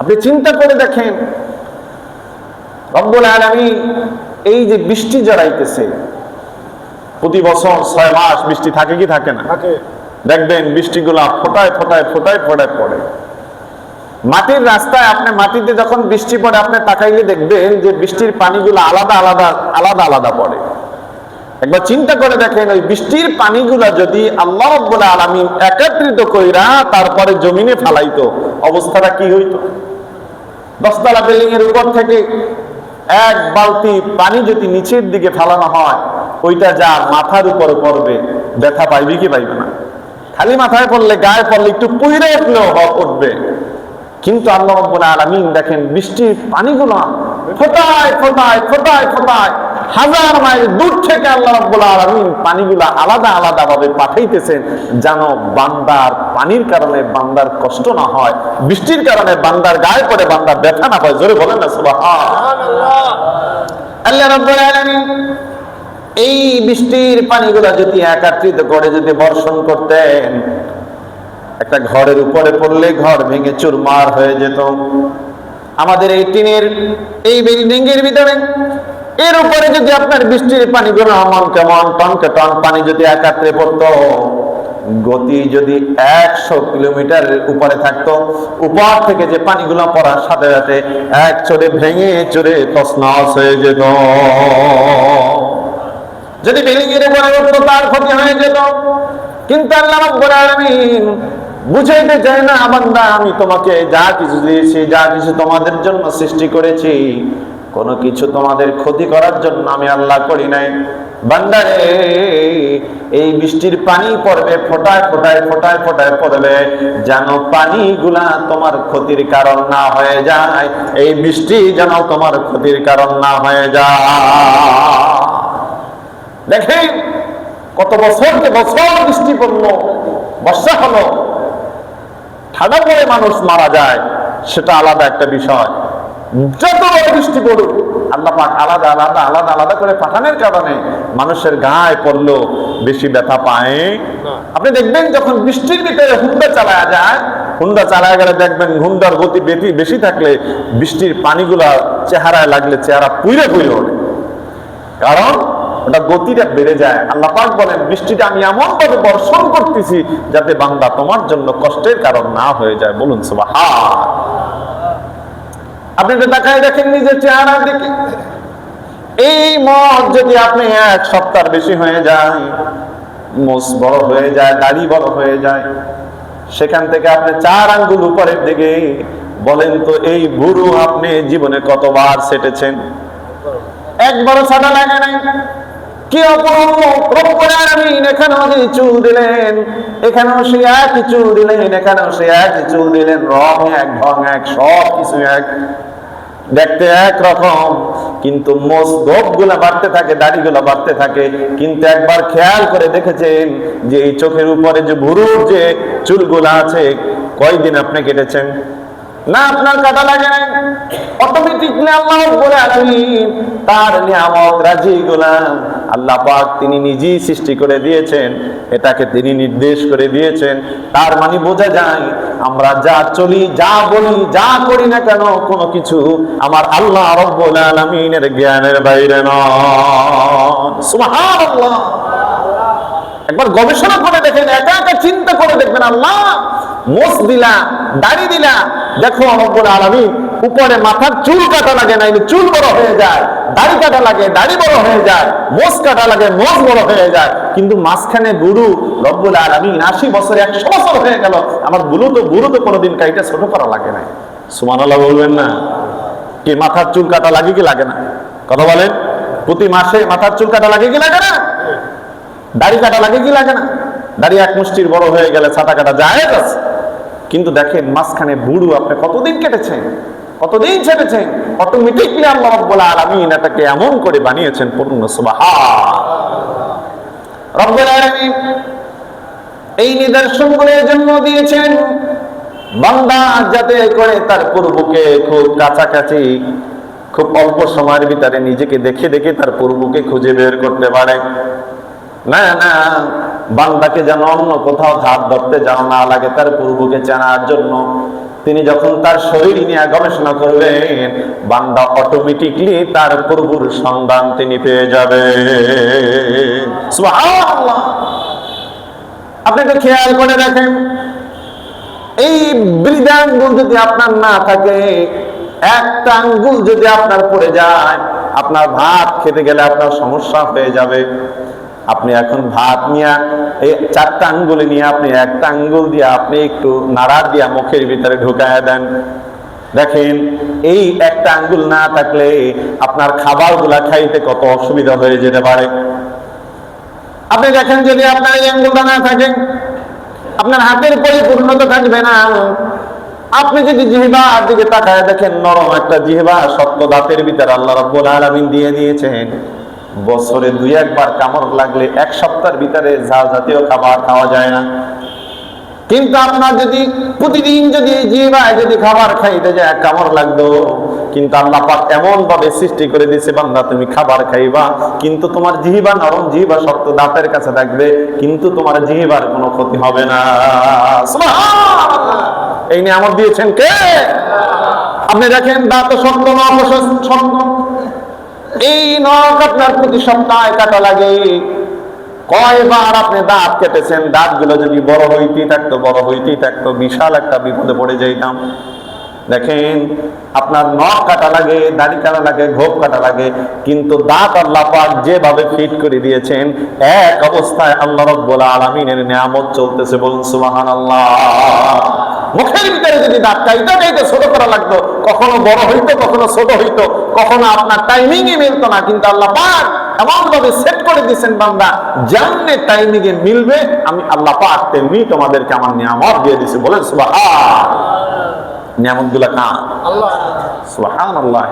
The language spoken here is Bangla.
আপনি চিন্তা করে দেখেন। রব্বুল আলামিন এই যে বৃষ্টি জড়াইতেছে প্রতি বছর ছয় মাস বৃষ্টি থাকে কি থাকে না? থাকে। দেখবেন বৃষ্টিগুলা ফোটায় ফোটায় ফোটায় ফোটায় পড়ে। মাটির রাস্তায় আপনি মাটিতে যখন বৃষ্টি পড়ে আপনি তাকাইলে দেখবেন যে বৃষ্টির পানিগুলো আলাদা আলাদা আলাদা আলাদা পড়ে। একবার চিন্তা করে দেখেন ওই বৃষ্টির পানিগুলা যদি আল্লাহ রব্বুল আলামিন একত্রিত কইরা তারপরে জমিনে ফালাইতো অবস্থাটা কি হইতো? দশতলা বিল্ডিং এর উপর থেকে এক বালতি পানি যদি নিচের দিকে ফেলানো হয়, ওইটা যা মাথার উপরে পড়বে, ব্যথা পাইবে কি পাইবে না? খালি মাথায় পড়লে, গায়ে পড়লে একটু পুইরে উঠলেও উঠবে। কিন্তু আল্লাহ রব্বুল আলামিন দেখেন, বৃষ্টির পানিগুলো ফোটায় ফোটায় ফোটায় ফোটায়। হাজার মাইল দূর থেকে আল্লাহ রব্বুল আলামিন পানিগুলো আলাদা আলাদা ভাবে পাঠাইতেছেন যেন বান্দার পানির কারণে বান্দার কষ্ট না হয়, বৃষ্টির কারণে বান্দার গায়ে পড়ে, বান্দার ব্যথা না হয় জোরে বলেন না সুবহান আল্লাহ রাব্বুল আলামিন এই বৃষ্টির পানিগুলা যদি একত্রিত করে যদি বর্ষণ করতেন, একটা ঘরের উপরে পড়লে ঘর ভেঙে চুরমার হয়ে যেত। আমাদের এই টিনের, এই বিল্ডিং এর ভিতরে এর উপরে যদি আপনার বৃষ্টির পানিগুলো এমন কেমন? টনকে টন, পানি যদি একাত্রে পড়তো, গতি যদি একশো কিলোমিটারের উপরে থাকতো, উপর থেকে যে পানিগুলো পড়ার সাথে সাথে এক চড়ে ভেঙে চড়ে তসনস হয়ে যেত। যদি বিল্ডিং এর উপরে উঠতো, তার ক্ষতি হয়ে যেত। কিন্তু আল্লাহ রাব্বুল আলামিন বুঝাইতে চায় না, বান্দা, আমি তোমাকে যা কিছু দিয়েছি, যা কিছু তোমাদের জন্য সৃষ্টি করেছি কোনো কিছু তোমাদের ক্ষতি করার জন্য আমি আল্লাহ করি নাই। বান্দারে, এই বৃষ্টির পানি পড়বে, ফোটায় ফোটায় ফোটায় ফোটায় পড়বে, যেন পানিগুলা তোমার ক্ষতির কারণ না হয়ে যায়। এই বৃষ্টি যেন তোমার ক্ষতির কারণ না হয়ে যায়। দেখেন কত বছর কে বছর বৃষ্টি পড়ল, বর্ষা হলো ঠাডা পরে মানুষ মারা যায়, সেটা আলাদা একটা বিষয়। যত বড় বৃষ্টি পড়ুক আল্লাহ পাক আলাদা আলাদা আলাদা আলাদা করে পাঠানোর কারণে মানুষের গায়ে পড়ল বেশি ব্যথা পায়। আপনি দেখবেন যখন বৃষ্টির ভিতরে হুন্ডা চালায়া যায় হুন্ডা চালায় গেলে দেখবেন হুন্ডার গতি বেশি বেশি থাকলে বৃষ্টির পানিগুলা চেহারায় লাগলে চেহারা পুইরে পুইরে ওঠে। কারণ ওটা গতিটা বেড়ে যায়। আল্লাহ পাক বলেন বৃষ্টিটা আমি এমন ভাবে বর্ষণ করতেছি যাতে বান্দা তোমার জন্য কষ্টের কারণ না হয়ে যায়। বলুন সুবহান। আপনি তো তাকায় দেখেন নিজের চেহারার দিকে। এই মত যদি আপনি এক সপ্তাহ বেশি হয়ে যায়, মোষ বড় হয়ে যায়, দাড়ি বড় হয়ে যায়, সেখান থেকে আপনি চার আঙ্গুল উপরের দিকে বলেন তো, এই বুড়ো আপনি জীবনে কতবার সেটেছেন? একবারও সাদা লাগে নাই। কি এখানেও চুল দিলেন, এখানেও সে একই চুল দিলেন, এখানেও সে একই চুল দিলেন রং এক, ঢং এক সব কিছু এক। দেখতে একরকম, কিন্তু মোজগুলা বাড়তে থাকে, দাড়িগুলো বাড়তে থাকে। কিন্তু একবার খেয়াল করে দেখেছেন যে এই চোখের উপরে যে ভুরুর যে চুলগুলা আছে, কয়দিন আপনি কেটেছেন? না, আপনার কাটা লাগে নাই। তার রাজি গোলাম। আল্লাহ পাক তিনি নিজেই সৃষ্টি করে দিয়েছেন, এটাকে তিনি নির্দেশ করে দিয়েছেন। তার মানে বোঝা যায়, আমরা যা চলি, যা বলি, যা করি না কেন, কোনো কিছু আমার আল্লাহ রব্বুল আলামিনের জ্ঞানের বাইরে নয়। সুবহানাল্লাহ। একবার গবেষণা করে দেখেন, একা একা চিন্তা করে দেখবেন, আল্লাহ, মোষ দিলা, দাড়ি দিলা। দেখো, রব্বুল আলামিন উপরে মাথার চুল কাটা লাগে না চুল বড় হয়ে যায়, দাড়ি কাটা লাগে, দাড়ি বড় হয়ে যায়, মোষ কাটা লাগে, মোষ বড় হয়ে যায়। কিন্তু মাঝখানে গুরু রব্বুল আমি আশি বছর, একশো বছর হয়ে গেল, আমার গুরু তো গুরু তো কোনোদিন কাইটা ছোট করা লাগে না সুমানাল্লাহ বলবেন না। কি মাথার চুল কাটা লাগে কি লাগে না? কথা বলেন, প্রতি মাসে মাথার চুল কাটা লাগে কি লাগে না? দাড়ি কাটা লাগে কি লাগে না? দাড়ি এক মুষ্টির বড় হয়ে গেলে ছাতা কাটা যায় কিন্তু দেখেন মাঝখানে বুড়ো আপনি কতদিন কেটেছেন? কতদিন ছেড়েছেন? অটোমেটিকলি আল্লাহ রাব্বুল আলামিন এটাকে এমন করে বানিয়েছেন, পূর্ণ সুবহান। রব্বুল আলামিন এই জন্য দিয়েছেন, বান্দা যাতে করে তার পূর্বকে খুব কাছাকাছি, খুব অল্প সময়ের ভিতরে নিজেকে দেখে দেখে তার পূর্বকে খুঁজে বের করতে পারে। না না, বান্দাকে যেন অন্য কোথাও ধার ধরতে যাও না লাগে তার পূর্বকে চেনার জন্য। তিনি যখন তার শরীর নিয়ে গবেষণা করবেন বান্দা অটোমেটিকলি তার প্রভুর সন্ধান তিনি পেয়ে যাবে আপনি একটু খেয়াল করে দেখেন, এই বৃদ্ধাঙ্গুল যদি আপনার না থাকে, একটা আঙ্গুল যদি আপনার পড়ে যায়, আপনার ভাত খেতে গেলে আপনার সমস্যা হয়ে যাবে। আপনি এখন ভাত নিয়ে, এই চারটা আঙ্গুলে নিয়ে আপনি একটা আঙ্গুল দিয়ে আপনি একটু নাড়া দিয়া মুখের ভিতরে ঢুকায় দেন। দেখেন, এই একটা আঙ্গুল না থাকলে আপনার খাবারগুলা খাইতে কত অসুবিধা হয়ে যেতে পারে। আপনি দেখেন, যদি আপনার এই আঙ্গুলটা না থাকে, আপনার হাতের পরিপূর্ণতা থাকবে না। আপনি যদি জিহবার দিকে তাকায় দেখেন, নরম একটা জিহবা শক্ত দাঁতের ভিতরে আল্লাহ রাব্বুল আলামিন দিয়ে দিয়েছেন। বছরে দুই একবার কামড় লাগলে এক সপ্তাহের ভিতরে ঝাল জাতীয় খাবার খাওয়া যায় না। কিন্তু আপনার যদি প্রতিদিন যদি জিহবায় যদি খাবার খাইতে যায়, কামড় লাগতো। কিন্তু আল্লাহ পাক এমন ভাবে সৃষ্টি করে দিয়েছে, বান্দা, তুমি খাবার খাইবা, কিন্তু তোমার জিহবা নরম, জিহবা শক্ত দাঁতের কাছে থাকবে, কিন্তু তোমার জিহবার কোনো ক্ষতি হবে না! এই নিয়ামত দিয়েছেন কে? আপনি দেখেন দাঁত শক্ত নখ শক্ত এই নখ আপনার প্রতি সপ্তাহে কাটা লাগে। কয়বার আপনি দাঁত কেটেছেন? দাঁতগুলো যদি বড় হইতেই থাকতো, বড় হইতেই থাকতো, বিশাল একটা বিপদে পড়ে যাইতাম দেখেন, আপনার নখ কাটা লাগে, দাড়ি কাটা লাগে, ঘোপ কাটা লাগে, কিন্তু দাঁত আল্লাহ পাক যেভাবে ফিট করে দিয়েছেন, এক অবস্থায় আল্লাহ রব্বুল আলামিনের নিয়ামত চলতেছে বলুন সুবহানাল্লাহ। মুখের ভিতরে যদি দাঁত চাইতে চাইতে ছোট করা লাগতো কখনো বড় হইতো কখনো ছোট হইতো। কখনো আপনার টাইমিং এ মিলতো না কিন্তু আল্লাহ পাক এমন ভাবে সেট করে দিয়েছেন বান্দা জানলে টাইমিং এ মিলবে আমি আল্লাহ পাক তেমনি তোমাদেরকে আমার নিয়ামত দিয়ে দিছি বলেন সুবহান নিয়ামতগুলা কান আল্লাহ। সুবহানাল্লাহ